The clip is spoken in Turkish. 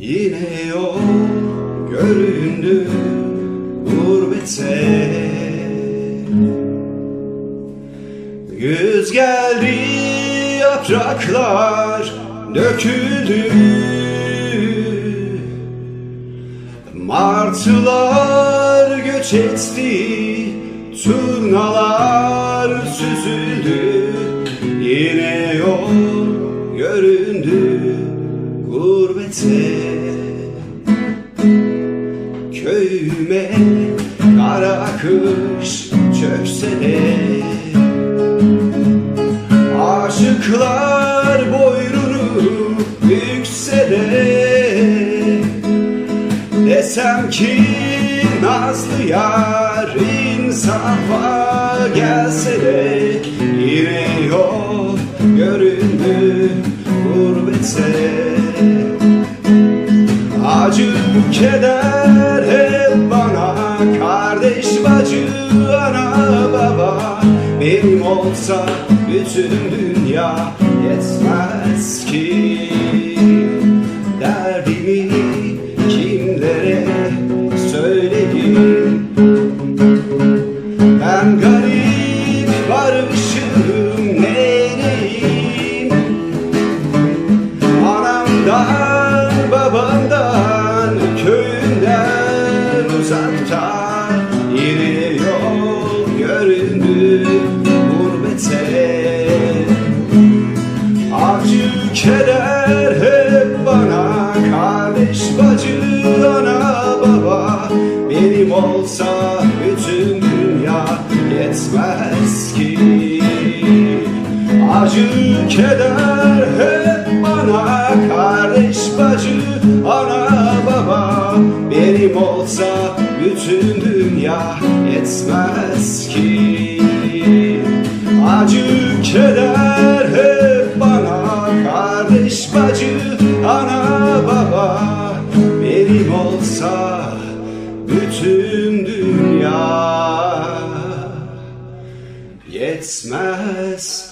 Yine yol göründü gurbete Güz geldi yapraklar döküldü. Martılar göç etti Turnalar süzüldü. Yine yol göründü gurbete. Köyüme kara kış çökse Desem ki Nazlı yar insafa gelse de Yine yol göründü gurbete Acı keder hep bana Kardeş bacı ana baba. Benim olsa bütün dünya yetmez ki Derdimi uzakta Yine yol göründü gurbete Acı keder hep bana Kardeş bacı ana baba. Benim olsa bütün dünya yetmez ki. Acı keder dünya yetmez ki. Acı keder hep bana Kardeş bacı ana baba. Benim olsa bütün dünya yetmez